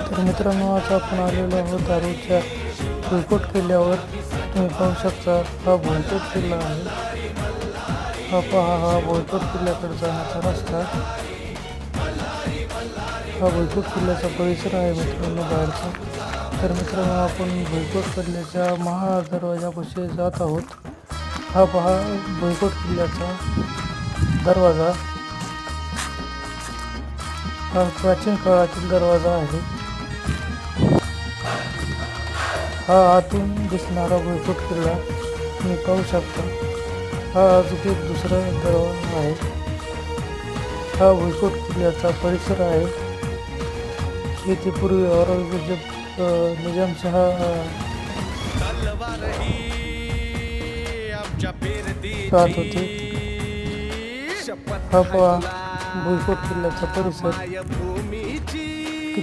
तर मित्रांनो आज आपण आलेलो आहोत दारूच्या भुईकोट किल्ल्यावर. तुम्ही पाहू शकता हा भुईकोट किल्ला आहे. हा पहा हा भुईकोट किल्ल्याकडे जाण्याचा रस्ता. हा भुईकोट किल्ल्याचा परिसर आहे मित्रांनो बाहेरचा. तर मित्रांनो आपण भुईकोट किल्ल्याच्या महादरवाजापाशी जात आहोत. हा पहा भुईकोट किल्ल्याचा दरवाजा. हा प्राचीन काळातील दरवाजा आहे. हा आतून दिसणारा भुईकोट किल्ला तुम्ही पाहू शकता. हा अजून एक दुसरा दरवाजा आहे. हा भुईकोट किल्ल्याचा परिसर आहे. येथे पूर्वी औरंगजेब निजामशहा राहत होते. हा पहा भुईकोट किल्ल्याचा परिसर.